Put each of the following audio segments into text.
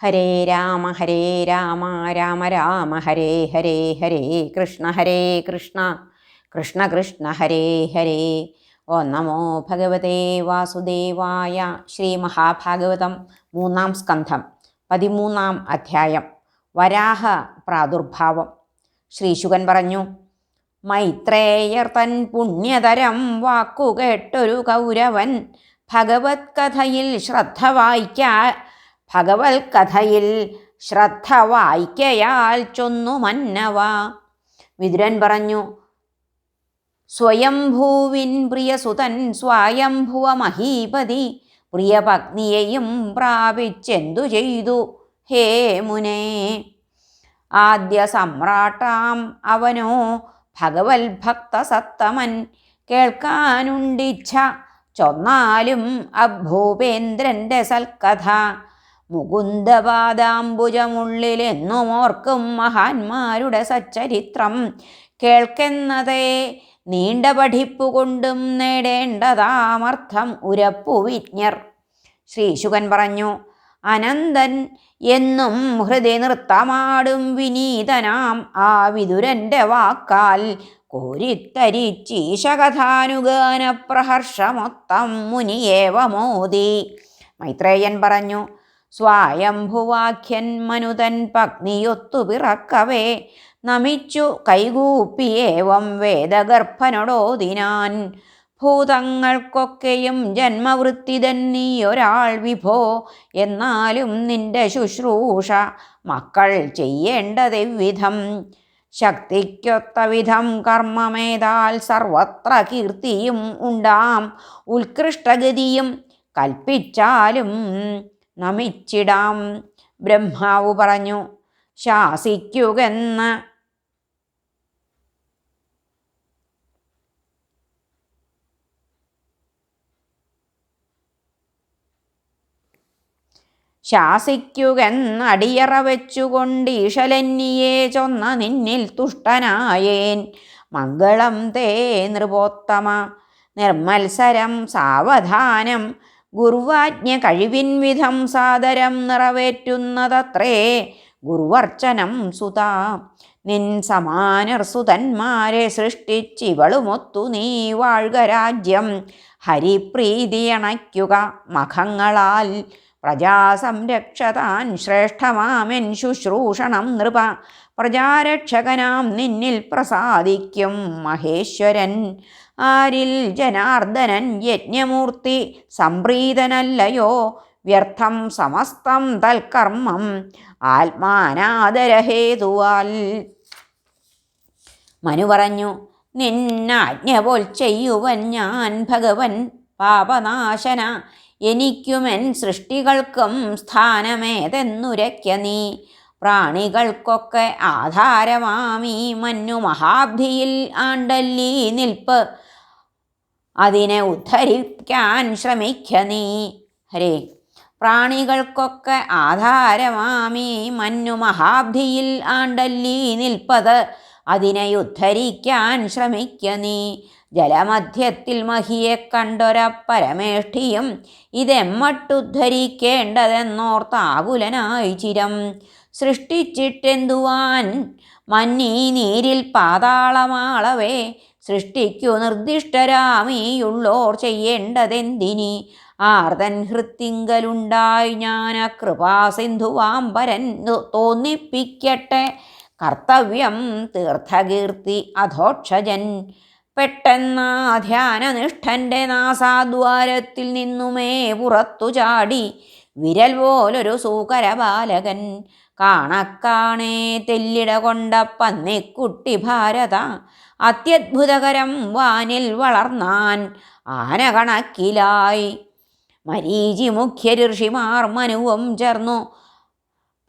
ഹരേ രാമ ഹരേ രാമ രാമ രാമ ഹരേ ഹരേ ഹരേ കൃഷ്ണ ഹരേ കൃഷ്ണ കൃഷ്ണ കൃഷ്ണ ഹരേ ഹരേ. ഓ നമോ ഭഗവതേ വാസുദേവായ ശ്രീ മഹാഭാഗവതം മൂന്നാം സ്കന്ധം പതിമൂന്നാം അധ്യായം വരാഹ പ്രാദുർഭാവം. ശ്രീശുകൻ പറഞ്ഞു മൈത്രേയർ തൻ പുണ്യതരം വാക്കുകേട്ടൊരു കൗരവൻ ഭഗവത് കഥയിൽ ശ്രദ്ധ വായിക്കാ ഭഗവത് കഥയിൽ ശ്രദ്ധ വായിക്കയാൽ ചൊന്നു മന്നവ. വിതുരൻ പറഞ്ഞു സ്വയംഭൂവിൻ പ്രിയസുതൻ സ്വായംഭുവ മഹീപതി പ്രിയപത്നിയെയും പ്രാപിച്ചെന്തു ചെയ്തു? ഹേ മുനേ. ആദ്യ സമ്രാട്ടാം അവനോ ഭഗവത് ഭക്തസത്തമൻ കേൾക്കാനുണ്ടിച്ഛ. ചൊന്നാലും അഭൂപേന്ദ്രന്റെ സൽക്കഥ. മുകുന്ദപാദാംബുജമുള്ളിലെന്നും ഓർക്കും മഹാന്മാരുടെ സച്ചരിത്രം. കേൾക്കുന്നതേ നീണ്ട പഠിപ്പുകൊണ്ടും നേടേണ്ടതാമർത്ഥം ഉരപ്പു വിജ്ഞർ. ശ്രീശുകൻ പറഞ്ഞു അനന്തൻ എന്നും ഹൃദയ നൃത്തമാടും വിനീതനാം ആ വിതുരന്റെ വാക്കാൽ. കോരിത്തരിച്ചീശകഥാനുഗാനപ്രഹർഷമൊത്തം മുനിയേവമോദി മുനിയേവ മോദി. മൈത്രേയൻ പറഞ്ഞു സ്വായംഭുവാഖ്യൻ മനുതൻ പത്നിയൊത്തു പിറക്കവേ നമിച്ചു കൈകൂപ്പിയേവം വേദഗർഭനോടോതിനാൻ. ഭൂതങ്ങൾക്കൊക്കെയും ജന്മവൃത്തി തന്നീയൊരാൾ വിഭോ എന്നാലും നിന്റെ ശുശ്രൂഷ മക്കൾ ചെയ്യേണ്ടതെവിധം. ശക്തിക്കൊത്ത വിധം കർമ്മമേതാൽ സർവത്ര കീർത്തിയും ഉണ്ടാം. ഉത്കൃഷ്ടഗതിയും കൽപ്പിച്ചാലും നമിച്ചിടാം. ബ്രഹ്മാവ് പറഞ്ഞു ശാസിക്കുകെന്ന് ശാസിക്കുകെന്നടിയറ വെച്ചുകൊണ്ട് ഈശലന്നിയെ ചൊന്ന നിന്നിൽ തുഷ്ടനായേൻ. മംഗളം തേ നൃപോത്തമ നിർമ്മത്സരം സാവധാനം. ഗുരുവാജ്ഞ കഴിവിൻവിധം സാദരം നിറവേറ്റുന്നതത്രേ. ഗുരുവർച്ചനം സുത. നിൻ സമാനർ സുതന്മാരെ സൃഷ്ടിച്ചിവളുമൊത്തു നീ വാഴ്ക രാജ്യം. ഹരിപ്രീതിയണയ്ക്കുക മഖങ്ങളാൽ. പ്രജാസംരക്ഷതാൻ ശ്രേഷ്ഠമാമെൻ ശുശ്രൂഷണം നൃപ. പ്രജാരക്ഷകനാം നിന്നിൽ പ്രസാദിക്കും മഹേശ്വരൻ. ആരിൽ ജനാർദ്ദനൻ യജ്ഞമൂർത്തി സംപ്രീതനല്ലയോ? വ്യർത്ഥം സമസ്തം തൽക്കർമ്മം ആത്മാനാദരഹേതുവാൽ. മനു പറഞ്ഞു നിന്നാജ്ഞ പോൽ ചെയ്യുവൻ ഞാൻ ഭഗവൻ പാപനാശന. എനിക്കുമെൻ സൃഷ്ടികൾക്കും സ്ഥാനമേതെന്നുരയ്ക്ക നീ. പ്രാണികൾക്കൊക്കെ ആധാരമാമീ മന്നു മഹാബ്ധിയിൽ ആണ്ടല്ലീ നിൽപ്പ്. അതിനെ ഉദ്ധരിക്കാൻ ശ്രമിക്ക നീ. ഹരേ. പ്രാണികൾക്കൊക്കെ ആധാരമാമീ മഞ്ഞു മഹാബ്ധിയിൽ ആണ്ടല്ലീ നിൽപ്പത്. അതിനെ ഉദ്ധരിക്കാൻ ശ്രമിക്ക നീ. ജലമധ്യത്തിൽ മഹിയെ കണ്ടൊര പരമേഷ്ഠിയും ഇതെമ്മട്ടുദ്ധരിക്കേണ്ടതെന്നോർത്താകുലനായി ചിരം. സൃഷ്ടിച്ചിട്ടെന്തുവാൻ മഞ്ഞീ നീരിൽ പാതാളമാളവേ. സൃഷ്ടിക്കു നിർദ്ദിഷ്ടരാമീയുള്ളോർ ചെയ്യേണ്ടതെന്തിനി? ആർതൻ ഹൃത്തിങ്കലുണ്ടായി ഞാൻ കൃപാസിന്ധുവാംബരൻ തോന്നിപ്പിക്കട്ടെ. കർത്തവ്യം തീർത്ഥകീർത്തി അധോക്ഷജൻ. പെട്ടെന്നാ ധ്യാനനിഷ്ഠന്റെ നാസാദ്വാരത്തിൽ നിന്നുമേ പുറത്തു ചാടി. വിരൽ പോലൊരു സൂകരബാലകൻ. കാണക്കാണേ തെല്ലിട കൊണ്ട പന്നിക്കുട്ടി ഭാരത. അത്യത്ഭുതകരം വാനിൽ വളർന്നാൻ ആന കണക്കിലായി മരീചി മുഖ്യ ഋഷിമാർ മനുവും ചേർന്നു.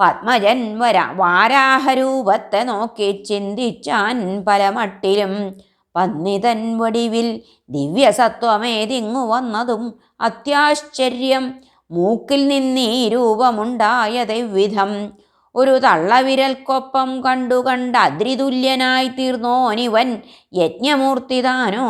പത്മജൻ വര വാരാഹരൂപത്തെ നോക്കി ചിന്തിച്ചാൻ പലമട്ടിലും പന്നിതൻ വടിവിൽ ദിവ്യസത്വമേതിങ്ങു വന്നതും അത്യാശ്ചര്യം. മൂക്കിൽ നിന്നീ രൂപമുണ്ടായതെവിധം ഒരു തള്ളവിരൽക്കൊപ്പം കണ്ടു കണ്ട് അതിരിതുല്യനായി തീർന്നോനിവൻ യജ്ഞമൂർത്തിതാനോ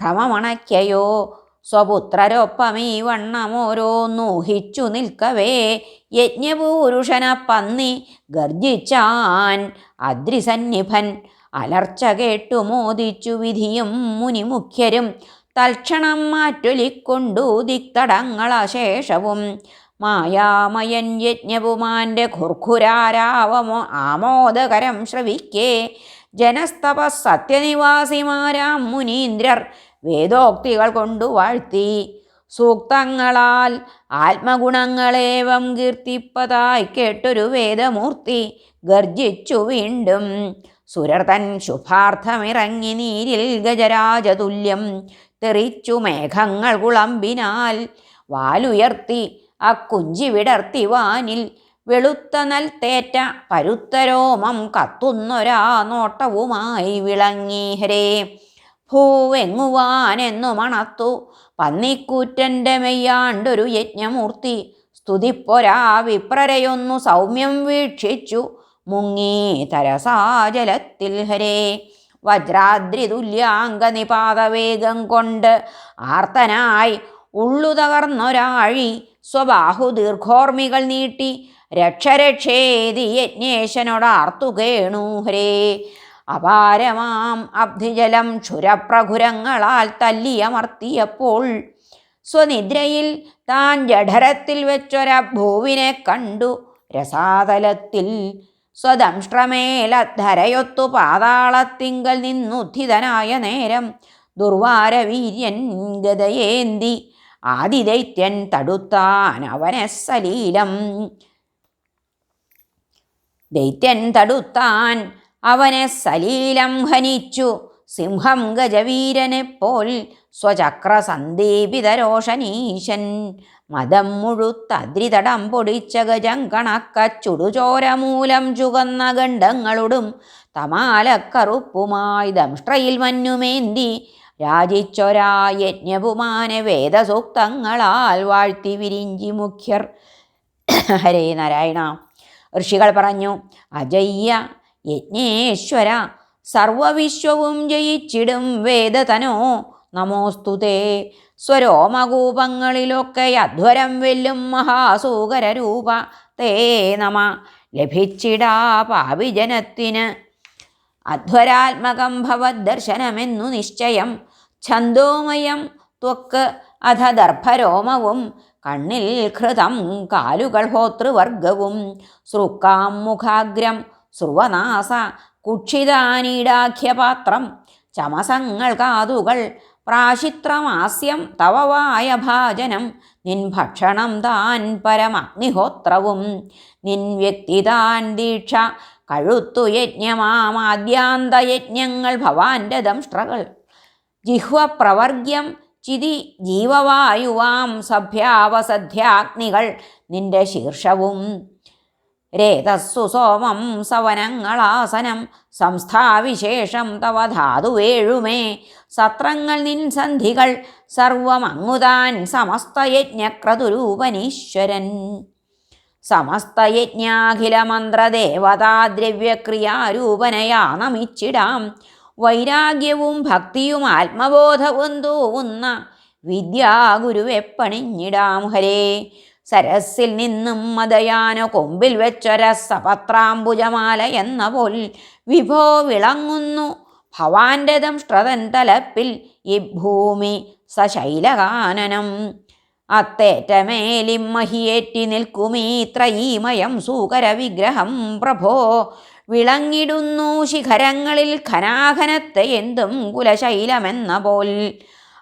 ഭ്രമമണയ്ക്കയോ? സ്വപുത്രരൊപ്പമീ വണ്ണമോരോന്നൂഹിച്ചു നിൽക്കവേ. യജ്ഞപൂരുഷന പന്നി ഗർജിച്ചാൻ അദ്രിസന്നിഭൻ അലർച്ച കേട്ടു മോദിച്ചു വിധിയും മുനിമുഖ്യരും. തൽക്ഷണം മാറ്റൊലിക്കൊണ്ടു ദിക്തടങ്ങളശേഷവും മായാമയൻ യജ്ഞപുമാന്റെ ഖുർഖുരാരാവമോ ആമോദകരം ശ്രവിക്കേ. ജനസ്തപ സത്യനിവാസിമാരാം മുനീന്ദ്രർ വേദോക്തികൾ കൊണ്ടു വാഴ്ത്തി. സൂക്തങ്ങളാൽ ആത്മഗുണങ്ങളേവം കീർത്തിപ്പതായി കേട്ടൊരു വേദമൂർത്തി ഗർജിച്ചു വീണ്ടും. സുരർ തൻ ശുഭാർത്ഥമിറങ്ങി നീരിൽ ഗജരാജതുല്യം തെറിച്ചു മേഘങ്ങൾ കുളമ്പിനാൽ വാലുയർത്തി അക്കുഞ്ചി വിടർത്തി വാനിൽ വെളുത്ത നൽത്തേറ്റ പരുത്തരോമം കത്തുന്നൊരാ നോട്ടവുമായി വിളങ്ങി ഹരേ. ഭൂവെങ്ങുവാനെന്നു മണത്തു പന്നിക്കൂറ്റന്റെ മെയ്യാണ്ടൊരു യജ്ഞമൂർത്തി. സ്തുതിപ്പൊരാ വിപ്രരയൊന്നു സൗമ്യം വീക്ഷിച്ചു മുങ്ങി തരസാജലത്തിൽ ഹരേ. വജ്രാദ്രി തുല്യാംഗനിപാതവേഗം കൊണ്ട് ആർത്തനായി ഉള്ളു തകർന്നൊരാഴി സ്വബാഹു ദീർഘോർമികൾ നീട്ടി രക്ഷരക്ഷേതി യജ്ഞേശനോടാർത്തു കേണു ഹരേ. അപാരമാം അബ്ധിജലം ക്ഷുരപ്രഘുരങ്ങളാൽ തല്ലിയമർത്തിയപ്പോൾ സ്വനിദ്രയിൽ താൻ ജഠരത്തിൽ വെച്ചൊര ഭൂവിനെ കണ്ടു. രസാതലത്തിൽ സ്വദംഷ്ട്രമേലധരയൊത്തു പാതാളത്തിങ്കൽ നിന്നുദ്ധിതനായ നേരം ദുർവാരവീര്യൻ ഗതയേന്തി ആദിദൈത്യൻ തടുത്താൻ അവനെ സലീലം. ദൈത്യൻ തടുത്താൻ അവനെ സലീലം ഹനിച്ചു. സിംഹം ഗജവീരനെപ്പോൽ സ്വചക്ര സന്ദീപിതരോഷനീശൻ മതം മുഴുത്തദ്രിതടം പൊടിച്ച ഗജം കണക്ക ചുടുചോരമൂലം ചുകന്ന ഗണ്ഡങ്ങളോടും. തമാലക്കറുപ്പുമായി ദംഷ്ട്രയിൽ മഞ്ഞുമേന്തി. രാജിച്ചൊരാ യജ്ഞപുമാനെ വേദസൂക്തങ്ങളാൽ വാഴ്ത്തി വിരിഞ്ചി മുഖ്യർ. ഹരേ നാരായണ. ഋഷികൾ പറഞ്ഞു അജയ്യ യജ്ഞേശ്വര സർവവിശ്വവും ജയിച്ചിടും വേദതനോ. നമോസ്തുതേ സ്വരോമകൂപങ്ങളിലൊക്കെ അധ്വരം വെല്ലും മഹാസൂകരരൂപ. തേ നമ. ലഭിച്ചിടാ പാപിജനത്തിന്. അധ്വരാത്മകം ഭവദ്ദർശനമെന്നു നിശ്ചയം. ഛന്തോമയം ത്വക്ക് അധ ദർഭരോമവും കണ്ണിൽ ഘൃതം കാലുകൾ ഹോതൃവർഗവും സൃക്കാം മുഖാഗ്രം സ്രുവനാസ കുക്ഷിതാനീടാഖ്യപാത്രം ചമസങ്ങൾ കാതുകൾ പ്രാശിത്രമാസ്യം തവവായ ഭാജനം നിൻ ഭക്ഷണം താൻ പരമഗ്നിഹോത്രവും നിൻ വ്യക്തി താൻ ദീക്ഷ കഴുത്തു യജ്ഞമാമാദ്യാന്തയജ്ഞങ്ങൾ ഭവാന്റെ ദംഷ്ട്രകൾ ജിഹ്വപ്രവർഗ്യം ചിതി ജീവവായുവാം സഭ്യാവസധ്യാഗ്നികൾ നിന്റെ ശീർഷവും. രേതസ്സു സോമം സവനങ്ങളാസനം സംസ്ഥാവിശേഷം തവ ധാതുവേഴുമേ. സത്രങ്ങൾ നിൻസന്ധികൾ സർവമങ്ങുതാൻ സമസ്തയജ്ഞക്രതുരൂപനീശ്വരൻ. സമസ്തയജ്ഞാഖിലമന്ത്രദേവതാദ്രവ്യക്രിയാരൂപനയാ മന്ത്രദേവതാ ദ്രവ്യക്രിയാരൂപനയാ നമിച്ചിടാം വൈരാഗ്യവും ഭക്തിയും ആത്മബോധവും തൂവുന്ന വിദ്യാഗുരുവെ പണിഞ്ഞിടാം ഹരേ. സരസിൽ നിന്നും മതയാന കൊമ്പിൽ വെച്ചൊരസപത്രാംബുജമാല എന്ന പോൽ വിഭോ വിളങ്ങുന്നു. ഭവാന്റെ ദംഷ്ട്രതൻ തലപ്പിൽ ഈ ഭൂമി സശൈലകാനനം. അത്തേറ്റമേലിം മഹിയേറ്റി നിൽക്കുമീ ത്രയീമയം സൂകര വിഗ്രഹം പ്രഭോ വിളങ്ങിടുന്നു ശിഖരങ്ങളിൽ ഖനാഖനത്തെ എന്തും കുലശൈലമെന്ന പോൽ.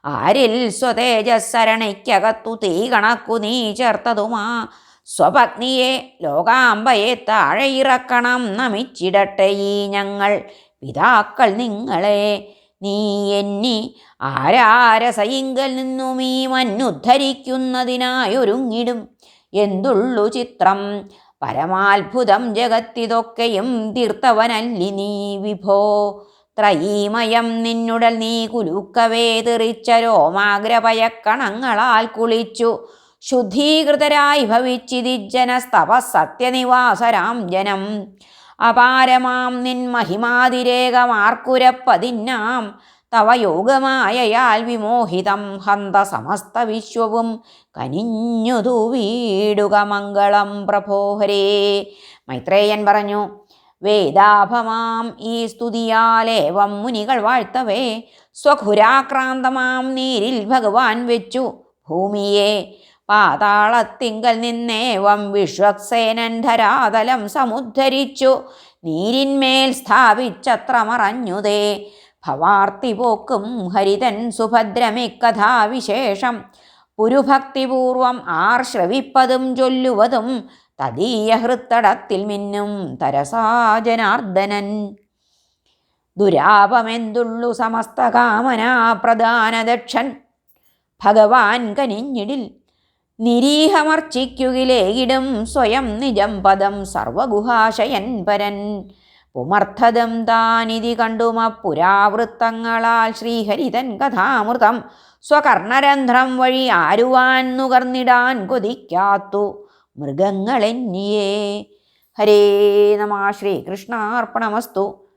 ആരിൽ സ്വതേജസ്സരണയ്ക്കകത്തു തീ കണക്കു നീ ചേർത്തതുമാ. സ്വപത്നിയെ ലോകാംബയെ താഴെ ഇറക്കണം നമിച്ചിടട്ടെ ഈ ഞങ്ങൾ. പിതാക്കൾ നിങ്ങളെ നീ എന്നി ആരാരസയിങ്കൽ നിന്നും ഈ മഞ്ഞുദ്ധരിക്കുന്നതിനായൊരുങ്ങിടും. എന്തുള്ളു ചിത്രം? പരമാത്ഭുതം ജഗത്തിതൊക്കെയും തീർത്തവനല്ലി നീ വിഭോ. ത്രയീമയം നിന്നുടൽ നീ കുലുക്കവേ തെറിച്ച രോമാഗ്രപയക്കണങ്ങളാൽ കുളിച്ചു. ശുദ്ധീകൃതരായി ഭവിച്ചിതിജനസ്തവ സത്യനിവാസരാം ജനം. അപാരമാം നിൻ മഹിമാതിരേകമാർക്കുരപ്പതിന്നാം തവ യോഗമായയാൽ വിമോഹിതം ഹന്ത സമസ്ത വിശ്വവും കനിഞ്ഞുതു വീടുക മംഗളം പ്രഭോഹരേ. മൈത്രേയൻ പറഞ്ഞു വേദാഭമാം ഈ സ്തുതിയാലേവം മുനികൾ വാഴ്ത്തവേ. സ്വഖുരാക്രാന്തമാം നീരിൽ ഭഗവാൻ വെച്ചു ഭൂമിയെ. പാതാളത്തിങ്കൽ നിന്നേവം വിശ്വക്സേനൻ ധരാതലം സമുദ്ധരിച്ചു. നീരിന്മേൽ സ്ഥാപിച്ചത്ര മറഞ്ഞുതേ ഭവാർത്തി പോക്കും ഹരിതൻ സുഭദ്രമിക്കഥാവിശേഷം പുരുഭക്തിപൂർവം ആർ ശ്രവിപ്പതും ചൊല്ലുവതും തദീയ ഹൃത്തടത്തിൽ മിന്നും തരസാജനാർദ്ദനൻ. ദുരാപമെന്തുള്ളു സമസ്ത കാമനാ പ്രധാനദക്ഷൻ. ഭഗവാൻ കനിഞ്ഞിടിൽ നിരീഹമർച്ചിക്കുകിലേകിടും സ്വയം നിജം പദം സർവഗുഹാശയൻ പരൻ. പുമർത്ഥതം താനിതി കണ്ടുമ പുരാവൃത്തങ്ങളാൽ ശ്രീഹരിതൻ കഥാമൃതം. സ്വകർണരന്ധ്രം വഴി ആരുവാൻ നുകർന്നിടാൻ കൊതിക്കാത്തു. മൃഗങ്ങളെന്നിയേ. ഹരേ നമ ശ്രീകൃഷ്ണാർപ്പണമസ്തു.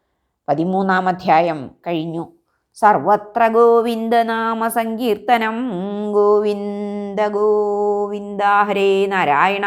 പതിമൂന്നാം അധ്യായം കഴിഞ്ഞു. സർവത്ര ഗോവിന്ദനാമ സങ്കീർത്തനം. ഗോവിന്ദ ഗോവിന്ദ ഹരേ നാരായണ.